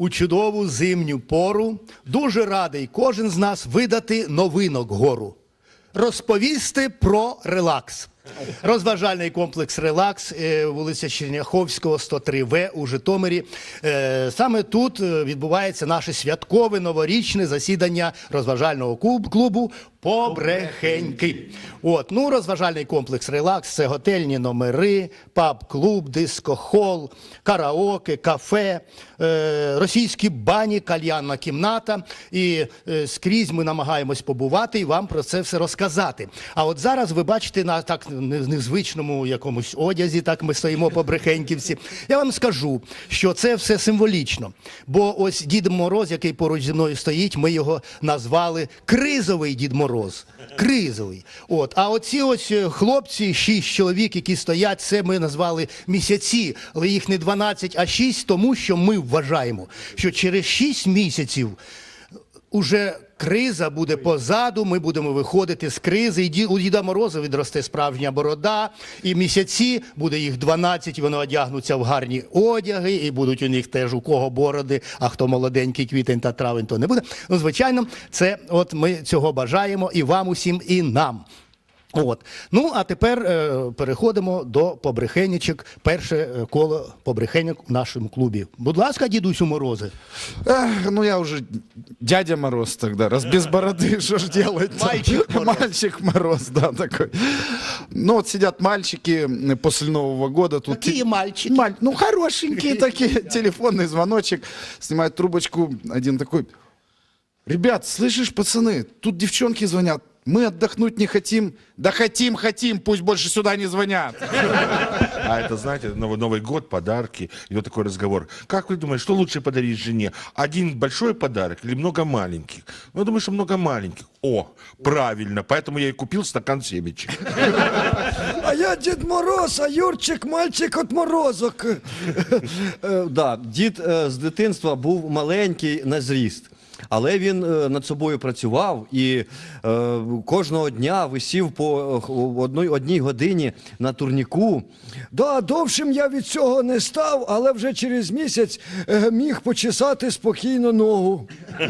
У чудову зимню пору дуже радий кожен з нас видати новинок гору. Розповісти про релакс. Розважальний комплекс Релакс, е, вулиця Черняховського, 103В у Житомирі. Е, Саме тут е, відбувається наше святкове новорічне засідання розважального клубу Побрехеньки. От, ну, розважальний комплекс Релакс це готельні номери, паб-клуб, дискохол, караоке, кафе, російські бані, кальянна кімната. І скрізь ми намагаємось побувати і вам про це все розказати. А от зараз ви бачите на так не- незвичному якомусь одязі, так ми стоїмо по брехеньківці. Я вам скажу, що це все символічно. Бо ось Дід Мороз, який поруч зі мною стоїть, ми його назвали кризовий Дід Мороз. Кризовий. От. А оці ось е, хлопці, шість чоловік, які стоять, це ми назвали місяці, але їх не 12, а 6, тому що ми вважаємо, що через 6 місяців уже криза буде позаду, ми будемо виходити з кризи. І у Діда Мороза відросте справжня борода, і місяці буде їх 12, і вони одягнуться в гарні одяги, і будуть у них теж у кого бороди, а хто молоденький квітень та травень, то не буде. Ну, звичайно, це от ми цього бажаємо і вам усім, і нам. От. Ну, а тепер е, переходимо до побрехенічок. Перше е, коло побрехеньок в нашому клубі. Будь ласка, дідусю Морози. Эх, ну я уже дядя Мороз тогда, раз без бороды, что ж делать? Мальчик Мороз. Мальчик Мороз, да, такой. Ну вот сидят мальчики м, после Нового года. Тут Какие те- мальчики? Маль- Ну хорошенькие такие, телефонный звоночек. Снимает трубочку, один такой, ребят, слышишь, пацаны, тут девчонки звонят. Мы отдохнуть не хотим. Да хотим, хотим, пусть больше сюда не звонят. А это, знаете, Новый, Новый год, подарки. И вот такой разговор. Как вы думаете, что лучше подарить жене? Один большой подарок или много маленьких? Ну, я думаю, что много маленьких. О, правильно. Поэтому я и купил стакан семечек. А я Дід Мороз, а Юрчик мальчик от морозок. Е, да, дід е, з дитинства був маленький на зріст. Але він е, над собою працював і е, кожного дня висів по одній, одній годині на турніку. Да, довшим я від цього не став, але вже через місяць е, міг почесати спокійно ногу.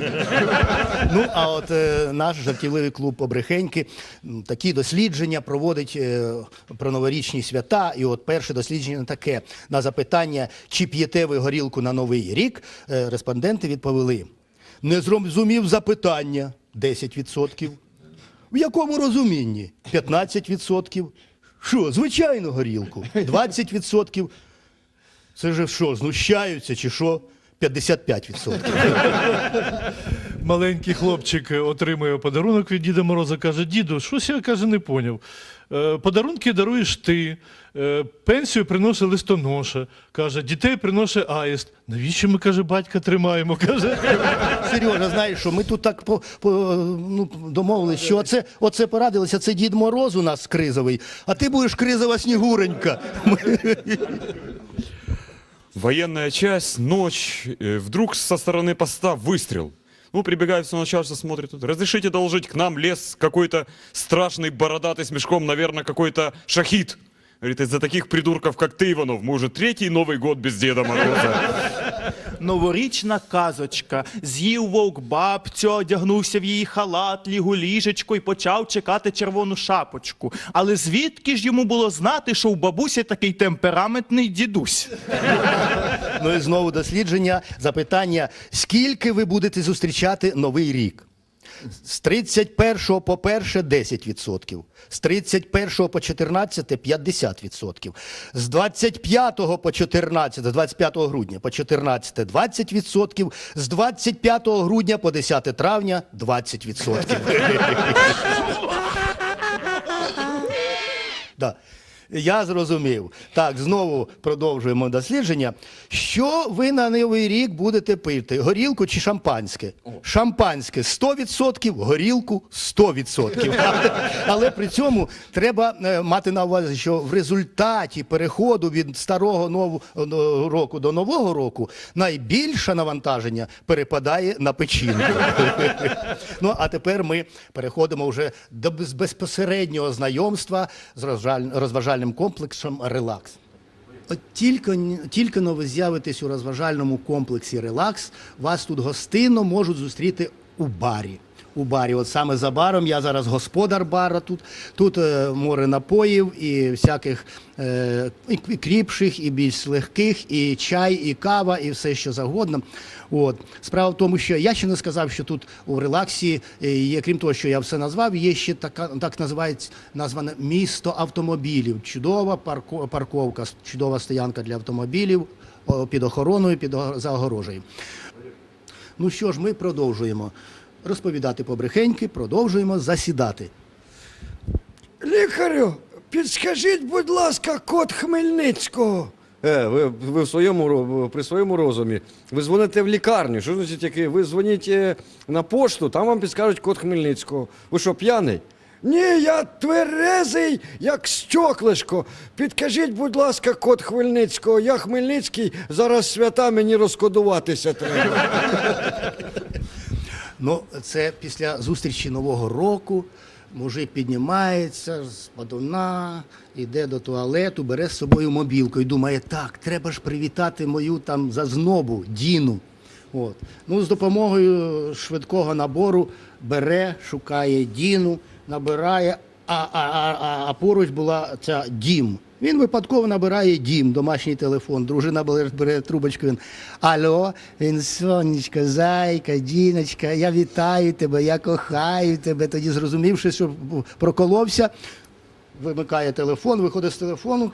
Ну, а от наш жартівливий клуб Побрехеньки м, такі дослідження проводить про новорічні свята. І от перше дослідження таке: на запитання, чи п'єте ви горілку на новий рік, респонденти відповіли: не зрозумів запитання 10%. В якому розумінні? 15%. Що, звичайно, горілку? 20%. Це ж що, знущаються чи що? 55% Маленький хлопчик е, отримує подарунок від Діда Мороза, каже: діду, щось я каже, не поняв. Е, Подарунки даруєш ти, е, пенсію приносить листоноша. Каже, дітей приносить аїст. Навіщо ми, каже, батька тримаємо? Каже. Сережа, знаєш, що ми тут так по, по, ну, домовились, що оце, оце порадилося, це Дід Мороз у нас кризовий, а ти будеш кризова снігуренька. Военная часть, ночь, э, вдруг со стороны поста выстрел. Ну, прибегает все начальство, смотрит. тут, Разрешите доложить, к нам лес какой-то страшный, бородатый, с мешком, наверное, какой-то шахид. Говорит, из-за таких придурков, как ты, Иванов, мы уже третий Новый год без Деда Мороза. Новорічна казочка. З'їв вовк бабцю, одягнувся в її халат, ліг у ліжечко і почав чекати червону шапочку. Але звідки ж йому було знати, що у бабусі такий темпераментний дідусь? Ну і знову дослідження, запитання, скільки ви будете зустрічати Новий рік? З 31 по 1 10%, з 31 по 14 50%, з 25 по 14, з 25 грудня по 14 20%, з 25 грудня по 10 травня 20%. Да. Я зрозумів. Так, знову продовжуємо дослідження. Що ви на новий рік будете пити? Горілку чи шампанське? Шампанське 100%, горілку 100%. Але при цьому треба е, мати на увазі, що в результаті переходу від старого нову- е, року до нового року найбільше навантаження перепадає на печінку. ну а тепер ми переходимо вже до безпосереднього знайомства з розважаль- розважальним комплексом Релакс. От тільки, тільки ви з'явитесь у розважальному комплексі Релакс, вас тут гостинно можуть зустріти у барі. У барі, от саме за баром, я зараз господар бара тут. Тут е, море напоїв і всяких е, і кріпших, і більш легких, і чай, і кава, і все що завгодно. От. Справа в тому, що я ще не сказав, що тут у релаксі е, є, крім того, що я все назвав, є ще така, так називається назване місто автомобілів. Чудова парковка, чудова стоянка для автомобілів під охороною, під за огорожею. Ну що ж, ми продовжуємо розповідати побрехеньки, продовжуємо засідати. Лікарю, підскажіть, будь ласка, код Хмельницького. Е, ви, ви в своєму при своєму розумі. Ви дзвоните в лікарню. Що значить таке? Ви дзвоніть е, на пошту, там вам підскажуть код Хмельницького. Ви що, п'яний? Ні, я тверезий, як стеклишко. Підкажіть, будь ласка, код Хмельницького. Я Хмельницький, зараз свята мені розкодуватися треба. Ну, це після зустрічі Нового року. Мужик піднімається з падуна, йде до туалету, бере з собою мобілку і думає, так, треба ж привітати мою там зазнобу, Діну. От. Ну, з допомогою швидкого набору бере, шукає Діну, набирає, а, а, а, поруч була ця дім. Він випадково набирає дім, домашній телефон. Дружина бере, трубочку. Він Алло, він сонечко, зайка, діночка, я вітаю тебе, я кохаю тебе. Тоді зрозумівши, що проколовся, вимикає телефон, виходить з телефону.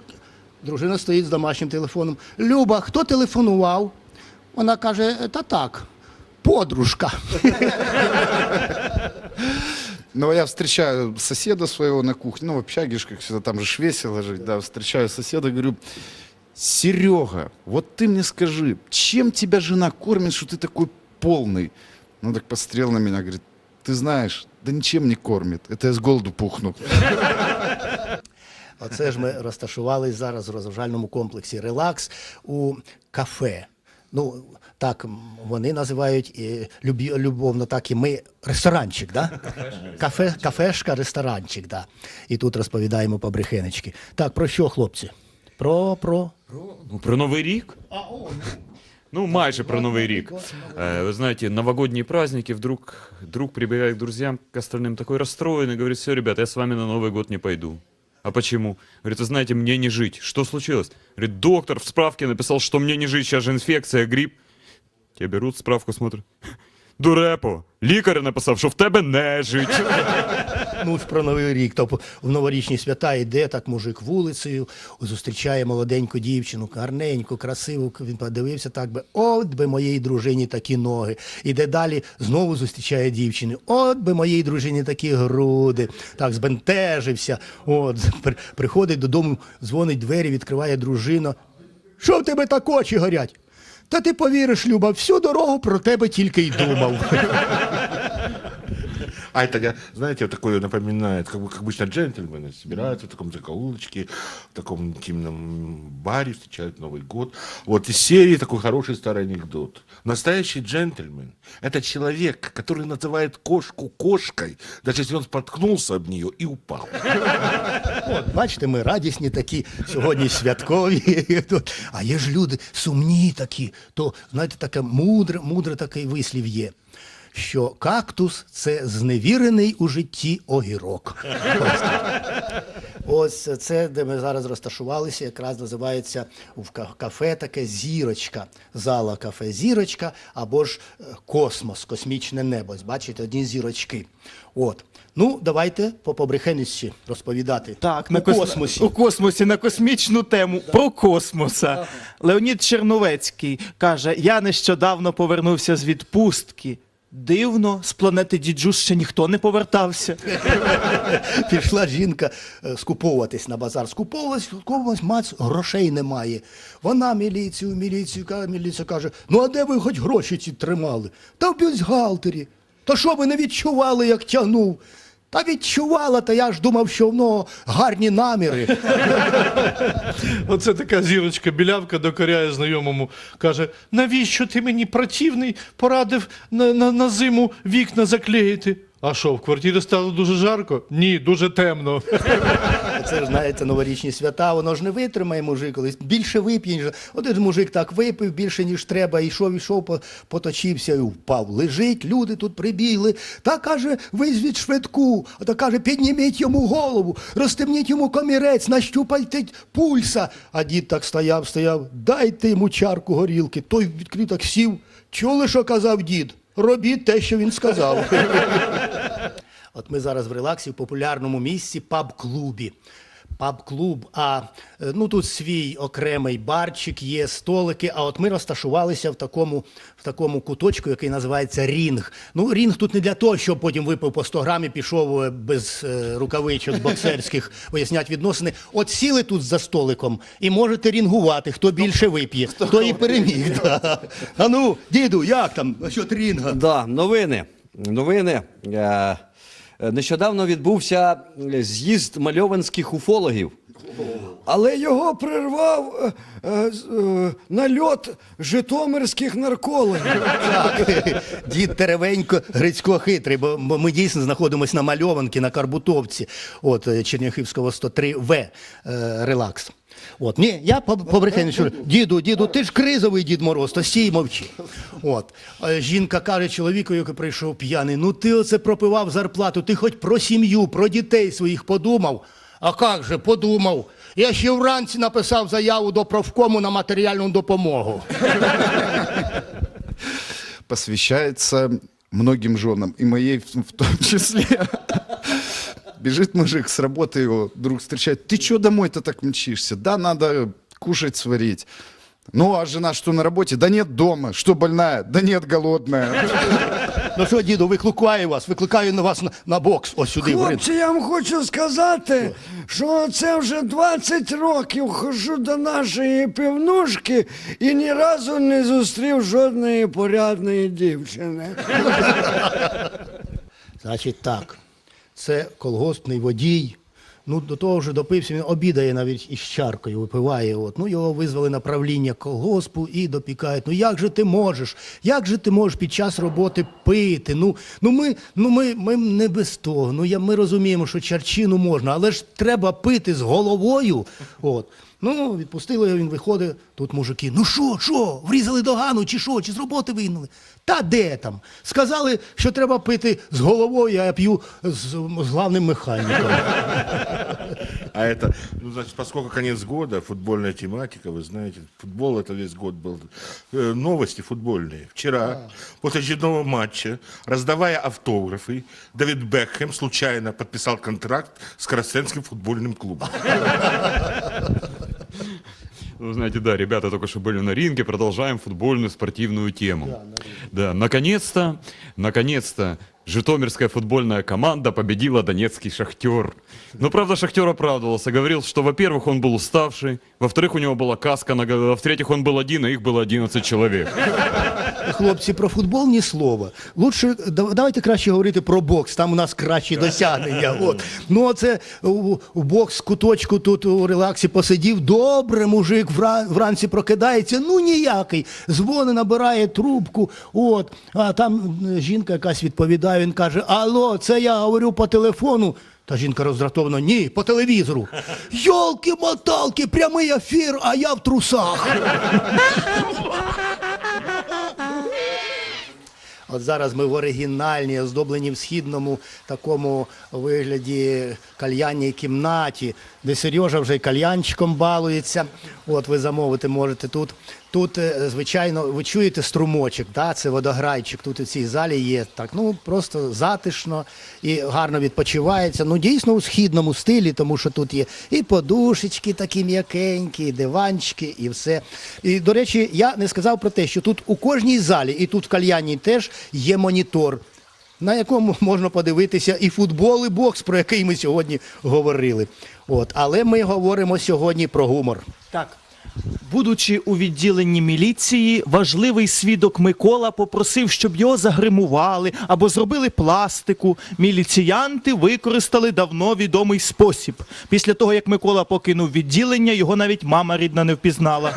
Дружина стоїть з домашнім телефоном. Люба, хто телефонував? Вона каже: та так, подружка. Но я встречаю соседа своего на кухне, ну, в общаге, ж, как всегда, там же весело жить, да, встречаю соседа, говорю, Серега, вот ты мне скажи, чем тебя жена кормит, что ты такой полный? Ну, так посмотрел на меня, говорит, ты знаешь, да ничем не кормит, это я с голоду пухну. Оце ж ми розташувались зараз в розважальному комплексі Релакс у кафе. Ну, так м, вони називають і любі, любовно, так і ми ресторанчик, да? Кафе, кафешка, ресторанчик, да. І тут розповідаємо побрехенечки. Так, про що, хлопці? Про, про. Ну, про Новый рік? Ну, майже про Новый рік. Э, Вы знаете, новогодние праздники, вдруг друг прибегает к друзьям, к остальным, такой расстроенный, говорит, все, ребят, я с вами на Новый год не пойду. А почему? Говорит, вы знаете, мне не жить. Что случилось? Говорит, доктор в справке написал, что мне не жить, сейчас же инфекция, грипп. Тебя берут справку, смотрят. Дурепо, лікар написав, що в тебе не жить. Ну, ж про Новий рік. Тобто в новорічні свята йде так мужик вулицею, зустрічає молоденьку дівчину, гарненьку, красиву. Він подивився так би, от би моїй дружині такі ноги. Іде далі, знову зустрічає дівчину. От би моїй дружині такі груди. Так, збентежився. От, при- приходить додому, дзвонить двері, відкриває дружина. Що в тебе так очі горять? Та ти повіриш, Люба, всю дорогу про тебе тільки й думав. А это, я, знаете, вот такое напоминает, как, бы, как обычно джентльмены собираются в таком закоулочке, в таком интимном баре, встречают Новый год. Вот из серии такой хороший старый анекдот. Настоящий джентльмен – это человек, который называет кошку кошкой, даже если он споткнулся об нее и упал. От, бачите, ми радісні такі, сьогодні святкові. Тут. А є ж люди сумні такі, то, знаєте, таке мудре, мудре такий вислів є. Що кактус це зневірений у житті огірок. Ось це, де ми зараз розташувалися, якраз називається в кафе таке зірочка, зала кафе зірочка або ж е, космос, космічне небо. Бачите, одні зірочки. От. Ну, давайте по побрехеністі розповідати. Так, у на кос- космосі. У космосі на космічну тему про космоса. Леонід Черновецький каже: Я нещодавно повернувся з відпустки. Дивно, з планети Діджус ще ніхто не повертався. Пішла жінка е, скуповуватись на базар. Скуповувалась, скуповувалась, мать грошей немає. Вона міліцію, міліцію, каже, міліція каже, ну а де ви хоч гроші ці тримали? Та в бюстгальтері. Та що ви не відчували, як тягнув? Та відчувала, та я ж думав, що воно гарні наміри. Оце така зірочка білявка докоряє знайомому. Каже: навіщо ти мені противний порадив на, на, на зиму вікна заклеїти? А що, в квартирі стало дуже жарко? Ні, дуже темно. Це ж знаєте, новорічні свята, воно ж не витримає мужик, колись більше вип'є. Один мужик так випив більше, ніж треба, йшов, йшов, поточився і впав. Лежить, люди тут прибігли. Та каже, визвіть швидку. А та каже, підніміть йому голову, розтемніть йому комірець, нащупайте пульса. А дід так стояв, стояв, дайте йому чарку горілки. Той відкрив так сів. Чули, що казав дід? Робіть те, що він сказав. От ми зараз в релаксі в популярному місці паб-клубі. Паб-клуб, а е, ну тут свій окремий барчик, є столики. А от ми розташувалися в такому, в такому куточку, який називається рінг. Ну, рінг тут не для того, щоб потім випив по 100 грам і пішов е, без е, рукавичок боксерських вияснять відносини. От сіли тут за столиком і можете рінгувати. Хто більше вип'є, хто і переміг. Да. А ну, діду, як там? Насчет рінга? Да, новини. Новини. Е, Нещодавно відбувся з'їзд мальованських уфологів. Але його прервав е, е, е, нальот житомирських наркологів. Так, дід Теревенько Грицько хитрий, бо бо ми дійсно знаходимося на мальованки на Карбутовці, от е, Черняхівського 103В е, релакс. От, ні, я по, по брехені, що діду, діду, ти ж кризовий дід Мороз, то стій і мовчи. От. Е, Жінка каже чоловіку, який прийшов п'яний, ну ти оце пропивав зарплату, ти хоч про сім'ю, про дітей своїх подумав. А як же, подумав. Я ще вранці написав заяву до профкому на матеріальну допомогу. посвящается многим женам, и моей в в том числе. Бежит мужик с работы, его друг встречает. Ты что домой-то так мчишься? Да, надо кушать сварить. Ну, а жена что на работе? Да нет дома. Что больная? Да нет голодная. Ну що, діду, викликаю вас, викликаю на вас на, на бокс, ось сюди в ринг. Хлопці, я вам хочу сказати, що це вже 20 років хожу до нашої півнушки і ні разу не зустрів жодної порядної дівчини. Значить так, це колгоспний водій. Ну, до того вже допився, він обідає навіть із чаркою, випиває. От. Ну, його визвали на правління колгоспу і допікають. Ну як же ти можеш? Як же ти можеш під час роботи пити? Ну, ну, ми, ну ми, ми не без того. Ну, я, ми розуміємо, що чарчину можна, але ж треба пити з головою. От. Ну, відпустили його, він виходить. Тут мужики, ну що, що, врізали догану, чи що, чи з роботи вигнали? Та де там? Сказали, що треба пити з головою, а я п'ю з, з главним механіком. А это, ну, значит, поскольку конец года, футбольная тематика, вы знаете, футбол это весь год был. Э, Новости футбольные. Вчера, после очередного матча, раздавая автографы, Давид Бекхэм случайно подписал контракт с Красенским футбольным клубом. Вы знаете, да, ребята только что были на ринге, продолжаем футбольную спортивную тему. Да, наконец-то, наконец-то Житомирская футбольная команда победила донецкий «Шахтер». Но, правда, «Шахтер» оправдывался, говорил, что, во-первых, он был уставший, во-вторых, у него была каска, на голове, а в-третьих, он был один, а их было 11 человек. Хлопці, про футбол ні слова. Лучше да- давайте краще говорити про бокс. Там у нас кращі досягнення. От. Ну, оце у, у бокс куточку тут у релаксі посидів. Добре, мужик вра- вранці прокидається. Ну ніякий. Дзвони набирає трубку. От. А там м, жінка якась відповідає. Він каже: Алло, це я говорю по телефону. Та жінка роздратована, ні, по телевізору. Йолки-моталки, прямий ефір, а я в трусах. От зараз ми в оригінальній, оздобленій в східному такому вигляді кальянній кімнаті, де Сережа вже й кальянчиком балується. От ви замовити можете тут Тут, е, звичайно, ви чуєте струмочок, да? це водограйчик. Тут у цій залі є так. Ну просто затишно і гарно відпочивається. Ну дійсно у східному стилі, тому що тут є і подушечки такі м'якенькі, і диванчики, і все. І до речі, я не сказав про те, що тут у кожній залі, і тут в кальяній теж є монітор. На якому можна подивитися і футбол, і бокс, про який ми сьогодні говорили. От, але ми говоримо сьогодні про гумор. Так. Будучи у відділенні міліції, важливий свідок Микола попросив, щоб його загримували або зробили пластику. Міліціянти використали давно відомий спосіб. Після того, як Микола покинув відділення, його навіть мама рідна не впізнала.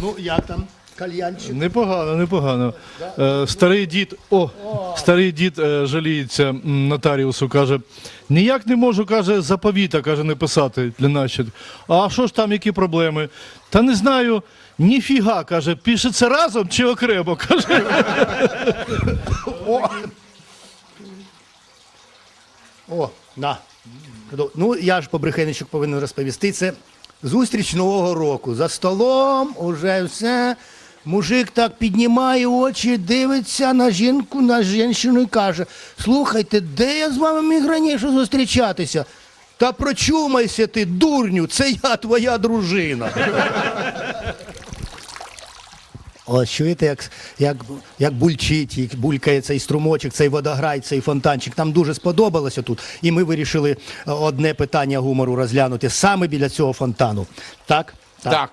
Ну, як там, кальянчик? Непогано, непогано. Е, старий дід, о, старий дід е, жаліється м, нотаріусу, каже, ніяк не можу, каже, заповіта, каже, не писати для нащад. А що ж там, які проблеми? Та не знаю, ніфіга, каже, пишеться разом чи окремо, каже. О, на. Ну, я ж по побрехенечок повинен розповісти. Це зустріч Нового року. За столом уже все. Мужик так піднімає очі, дивиться на жінку, на жінку і каже: Слухайте, де я з вами міг раніше зустрічатися? Та прочумайся ти, дурню, це я твоя дружина. Ось чуєте, як, як, як бульчить, як булькає цей струмочок, цей водограй, цей фонтанчик. Нам дуже сподобалося тут. І ми вирішили е, одне питання гумору розглянути саме біля цього фонтану. Так? Так,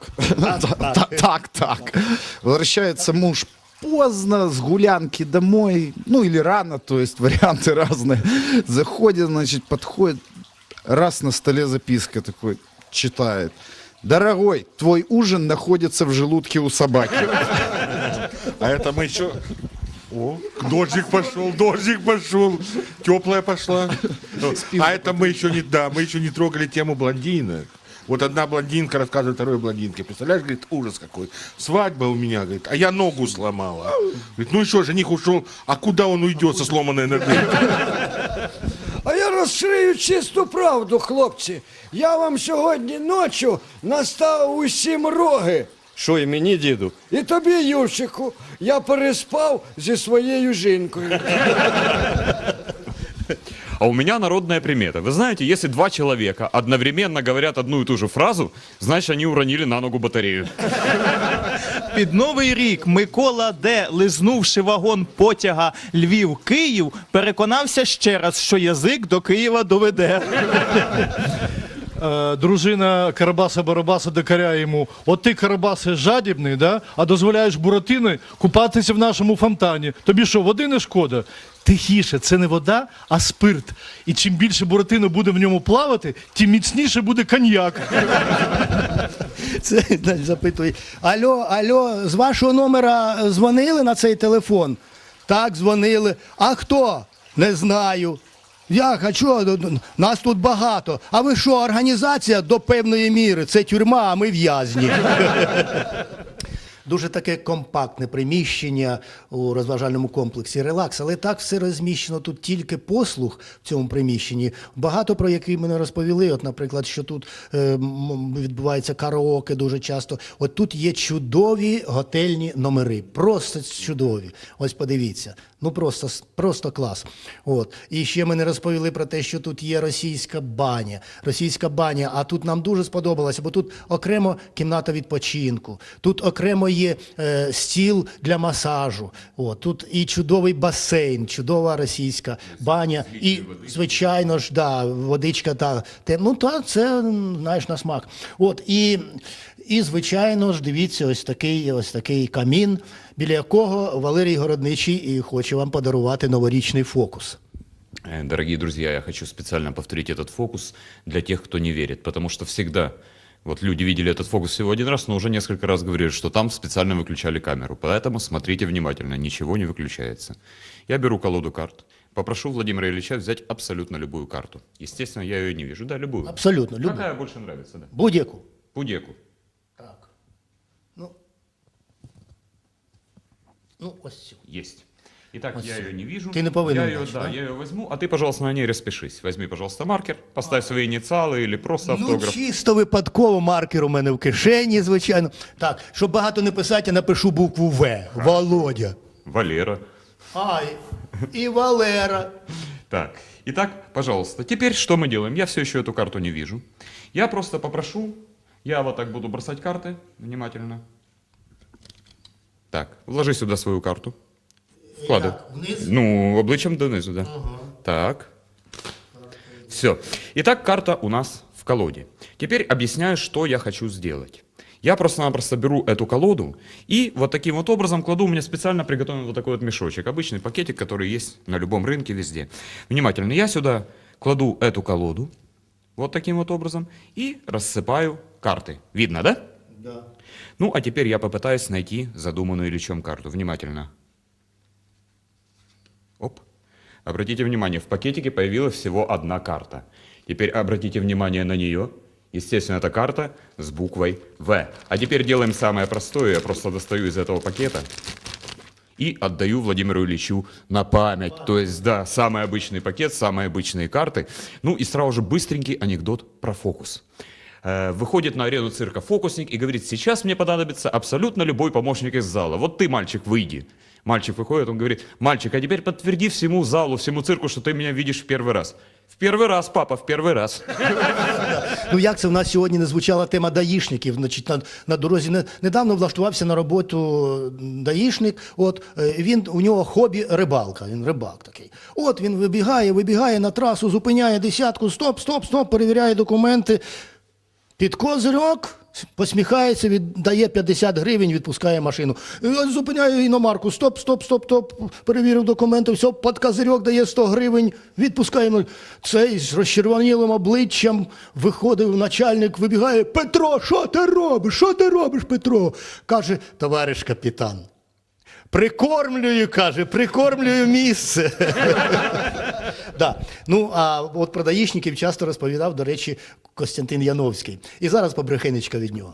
так, так, так. Возвращается муж поздно с гулянки домой, ну или рано, то есть варианты разные. Заходит, значит, подходит, раз на столе записка такой, читает. Дорогой, твой ужин находится в желудке у собаки. А это мы еще... О, дождик пошел, дождик пошел, теплая пошла. А это мы еще не, да, мы еще не трогали тему блондинок. Вот одна блондинка рассказывает второй блондинке. Представляешь, говорит, ужас какой. Свадьба у меня, говорит, а я ногу сломала. Говорит, ну еще, жених ушел, а куда он уйдет со сломанной ногой? А я розкрию чисту правду, хлопці. Я вам сьогодні ночі наставив усім роги. Що і мені, діду? І тобі, Юрчику, я переспав зі своєю жінкою. А у меня народная примета. Вы знаете, если два человека одновременно говорят одну и ту же фразу, значит, они уронили на ногу батарею. Під новий рік Микола Д, лизнувши вагон потяга Львів-Київ, переконався ще раз, що язик до Києва доведе. Е, дружина Карабаса Барабаса докаряє йому: от ти Карабасе жадібний, да? а дозволяєш Буратині купатися в нашому фонтані. Тобі що, води не шкода? Тихіше, це не вода, а спирт. І чим більше Буратино буде в ньому плавати, тим міцніше буде коньяк. Це значить, запитує. Алло, алло, з вашого номера дзвонили на цей телефон? Так, дзвонили. А хто? Не знаю. Як, а? Нас тут багато. А ви що, організація до певної міри? Це тюрма, а ми в'язні. Дуже таке компактне приміщення у розважальному комплексі Релакс, але так все розміщено тут тільки послуг в цьому приміщенні. Багато про які ми не розповіли. От, наприклад, що тут е, відбувається караоке дуже часто. От тут є чудові готельні номери. Просто чудові. Ось подивіться. Ну просто, просто клас. От. І ще ми не розповіли про те, що тут є російська баня. Російська баня, а тут нам дуже сподобалося, бо тут окремо кімната відпочинку, тут окремо є е, стіл для масажу. От. Тут і чудовий басейн, чудова російська баня. І, звичайно ж, да, водичка та те, ну та це знаєш на смак. От і, і звичайно ж, дивіться, ось такий, ось такий камін, біля якого Валерій Городничий і хоче вам подарувати новорічний фокус. Э, Дорогие друзья, я хочу специально повторить этот фокус для тех, кто не верит, потому что всегда вот люди видели этот фокус всего один раз, но уже несколько раз говорили, что там специально выключали камеру. Поэтому смотрите внимательно, ничего не выключается. Я беру колоду карт, попрошу Владимира Ильича взять абсолютно любую карту. Естественно, я ее не вижу. Да, любую. Абсолютно, любу. Какая больше нравится, да? Будь-яку. Пудеку. Ну, ну ось цю. Есть. Итак, я ее не вижу. Ты не повинен, Я ее, значит, да, да? я ее возьму, а ты, пожалуйста, на ней распишись. Возьми, пожалуйста, маркер, поставь свои инициалы или просто Ну, автограф. чисто випадково маркер у мене в кишені, звичайно. Так, щоб багато не писати, я напишу букву В. Володя. Валера. Ай, і Валера. Так, итак, пожалуйста, теперь что мы делаем? Я все еще эту карту не вижу. Я просто попрошу, я вот так буду бросать карты, внимательно. Так, вложи сюда свою карту. Вкладывай. Як, вниз? Ну, обличчям донизу, да. Так. Все. Итак, карта у нас в колоде. Теперь объясняю, что я хочу сделать. Я просто-напросто беру эту колоду и вот таким вот образом кладу, у меня специально приготовлен вот такой вот мешочек, обычный пакетик, который есть на любом рынке везде. Внимательно, я сюда кладу эту колоду, вот таким вот образом, и рассыпаю карты. Видно, да? Да. Ну, а теперь я попытаюсь найти задуманную Ильичом карту. Внимательно. Оп. Обратите внимание, в пакетике появилась всего одна карта. Теперь обратите внимание на нее. Естественно, это карта с буквой В. А теперь делаем самое простое. Я просто достаю из этого пакета и отдаю Владимиру Ильичу на память. То есть, да, самый обычный пакет, самые обычные карты. Ну и сразу же быстренький анекдот про фокус. Э, Выходит на арену цирка фокусник и говорит, сейчас мне понадобится абсолютно любой помощник из зала. Вот ты, мальчик, выйди. Мальчик выходит, он говорит, мальчик, а теперь подтверди всему залу, всему цирку, что ты меня видишь в первый раз. В первый раз, папа, в первый раз. Ну як це в нас сьогодні не звучала тема даїшників? Значить, на, на дорозі не, недавно влаштувався на роботу даїшник. От е, він у нього хобі рибалка. Він рибак такий. От він вибігає, вибігає на трасу, зупиняє десятку, стоп, стоп, стоп, перевіряє документи. Під козирьок посміхається, віддає 50 гривень, відпускає машину. Е, Зупиняє іномарку. Стоп, стоп, стоп, стоп. Перевірив документи, все, під козирьок дає 100 гривень, відпускає. Ну, Цей з розчервонілим обличчям виходив начальник, вибігає. Петро, що ти робиш? Що ти робиш, Петро? Каже, товариш капітан. Прикормлюю, каже, прикормлюю місце. да. Ну, а от про даїшників часто розповідав, до речі, Костянтин Яновський. І зараз побрехенечка від нього.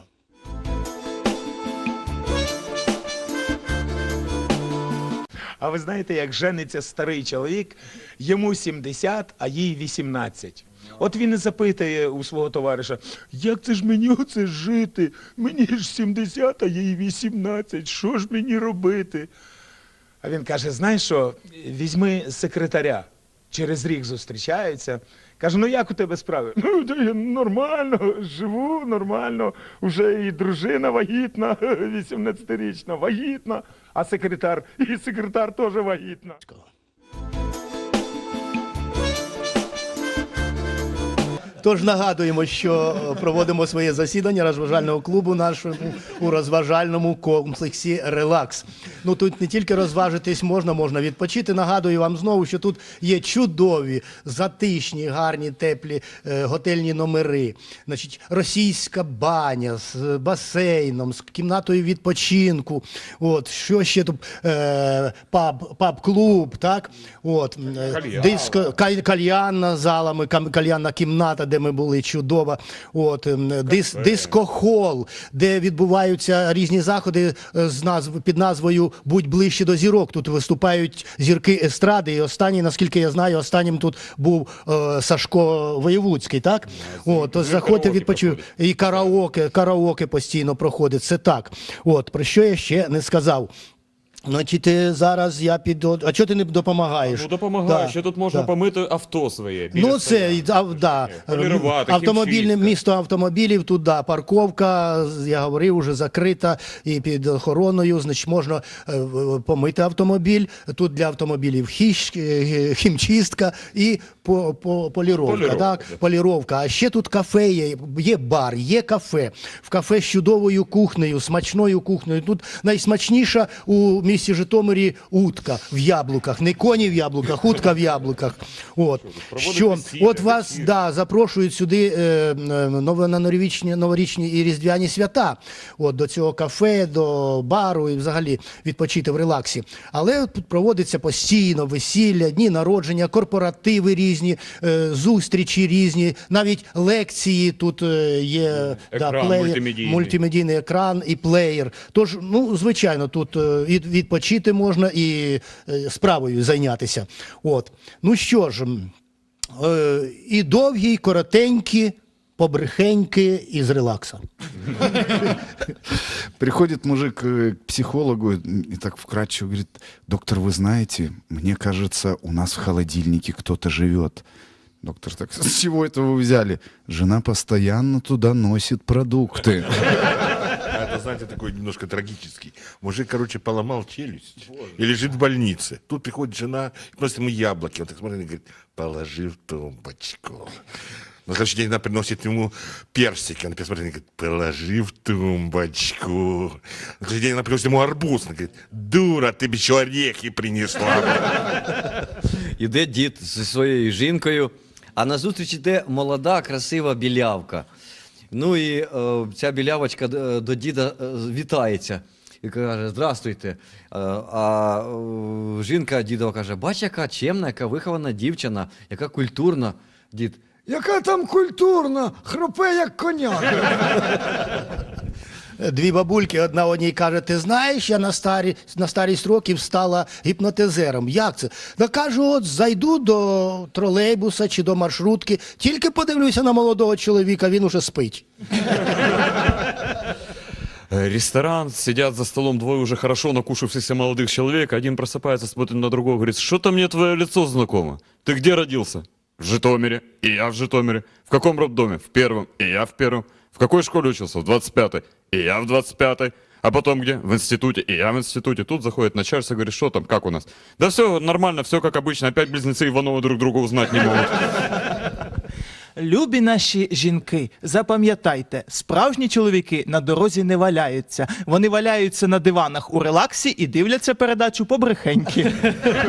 А ви знаєте, як жениться старий чоловік, йому 70, а їй 18. От він і запитує у свого товариша, як це ж мені оце жити? Мені ж 70, а їй 18. Що ж мені робити? А він каже: знаєш що, візьми секретаря. Через рік зустрічаються. Каже, ну як у тебе справи? Ну, я нормально, живу нормально. Уже і дружина вагітна, 18-річна, вагітна, а секретар, і секретар теж вагітна. Тож нагадуємо, що проводимо своє засідання розважального клубу нашому у розважальному комплексі Релакс. Ну тут не тільки розважитись можна, можна відпочити. Нагадую вам знову, що тут є чудові, затишні, гарні, теплі е, готельні номери. Значить, російська баня з басейном, з кімнатою відпочинку. От що ще тут е, паб, паб-клуб, так? От е, диско, каль- кальянна залами, кам- кальянна кімната, де ми були чудова. От ем, дис, дискохол, де відбуваються різні заходи е, з назв під назвою Будь ближче до зірок. Тут виступають зірки естради. І останній, наскільки я знаю, останнім тут був е, Сашко Воєвудський, так? От, то заходьте відпочив. І караоке, караоке постійно проходить. Це так. От про що я ще не сказав. Значить, е, зараз я піду. А чого ти не допомагаєш? Ну допомагаю, Да, ще тут можна да. помити авто своє. біля Ну, це а, да. Автомобільне місто автомобілів, тут да, парковка, я говорив, вже закрита і під охороною, значить, можна е, помити автомобіль. Тут для автомобілів хіщ, е, хімчистка і по, по, поліровка. Поліровка, так? поліровка. А ще тут кафе є, є бар, є кафе. В кафе з чудовою кухнею, смачною кухнею. Тут найсмачніша у місті Житомирі утка в яблуках. Не коні в яблуках, утка в яблуках. От. Що, от вас да, запрошують сюди е, на новорічні, новорічні і різдвяні свята. От, до цього кафе, до бару і взагалі відпочити в релаксі. Але тут проводиться постійно весілля, дні народження, корпоративи різні, е, зустрічі різні, навіть лекції тут е, є Екран мультимедійний. мультимедійний екран і плеєр. Тож, ну, звичайно, тут від, від відпочити можна і е, справою зайнятися. От. Ну що ж, м, е, і довгі, і коротенькі, побрехеньки із релакса. Приходит мужик э, к психологу и так вкратчиво говорит, доктор, вы знаете, мне кажется, у нас в холодильнике кто-то живет. Доктор так, с чего это вы взяли? Жена постоянно туда носит продукты. А это, знаете, такой немножко трагический. Мужик, короче, поломал челюсть и лежит в больнице. Тут приходит жена и приносит ему яблоки. Он так смотрит и говорит, положи в тумбочку. На следующий день она приносит ему персики. Он опять смотрит и говорит, положи в тумбочку. На следующий день она приносит ему арбуз. Она говорит, дура, ты бы еще орехи принесла. Іде дід зі своєю жінкою, а назустріч іде молода, красива білявка. Ну і е, ця білявочка е, до діда е, вітається. І каже: Здрастуйте. А жінка дідова каже: бач, яка чемна, яка вихована дівчина, яка культурна. Дід. Яка там культурна, хропе як коняк Дві бабульки, одна одній каже: Ти знаєш, я на старі, на старість років стала гіпнотизером. Як це? Да кажу, от зайду до тролейбуса чи до маршрутки, тільки подивлюся на молодого чоловіка, він уже спить. Э, Ресторан, сидят за столом двое уже хорошо накушавшихся молодых человек. Один просыпается, смотрит на другого, говорит, что-то мне твое лицо знакомо. Ты где родился? В Житомире. И я в Житомире. В каком роддоме? В первом. И я в первом. В какой школе учился? В 25-й. И я в 25-й. А потом где? В институте. И я в институте. Тут заходит начальство, говорит, что там, как у нас? Да все нормально, все как обычно. Опять близнецы Ивановы друг друга узнать не могут. Любі наші жінки, запам'ятайте, справжні чоловіки на дорозі не валяються. Вони валяються на диванах у релаксі і дивляться передачу побрехеньки.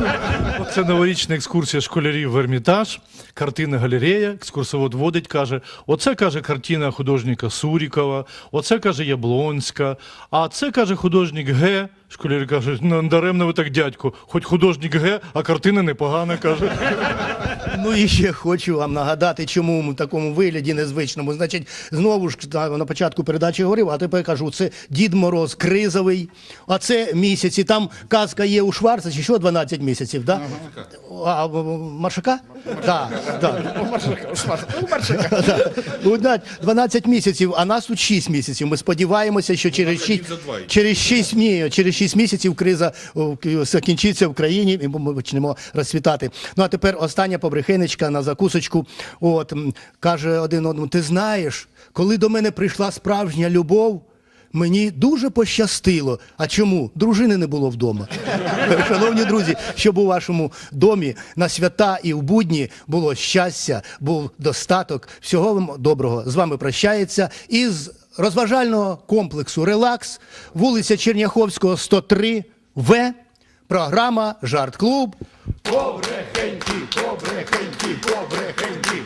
Це новорічна екскурсія школярів в Ермітаж, картина галерея. Екскурсовод водить, каже: оце каже картина художника Сурікова, оце каже Яблонська, а це каже художник Г. Школярі кажуть, ну даремно ви так дядько, хоч художник Г, а картина непогана, каже. Ну і ще хочу вам нагадати, чому в такому вигляді незвичному. Значить, знову ж на початку передачі говорив, а тепер кажу, це Дід Мороз кризовий, а це місяці. Там казка є у Шварца, чи що 12 місяців, да? А, Маршака? Так, так. Да. Ну, да, 12 місяців, а нас тут 6 місяців. Ми сподіваємося, що через 6, через 6, через 6 місяців криза закінчиться в країні, і ми почнемо розцвітати. Ну а тепер остання побрехенечка на закусочку. От каже один одному: ти знаєш, коли до мене прийшла справжня любов. Мені дуже пощастило. А чому? Дружини не було вдома. Шановні друзі, щоб у вашому домі на свята і в будні було щастя, був достаток. Всього вам доброго. З вами прощається із розважального комплексу Релакс, вулиця Черняховського, 103 В. Програма Жарт Клуб. Побрехеньки, побрехеньки, побрехеньки.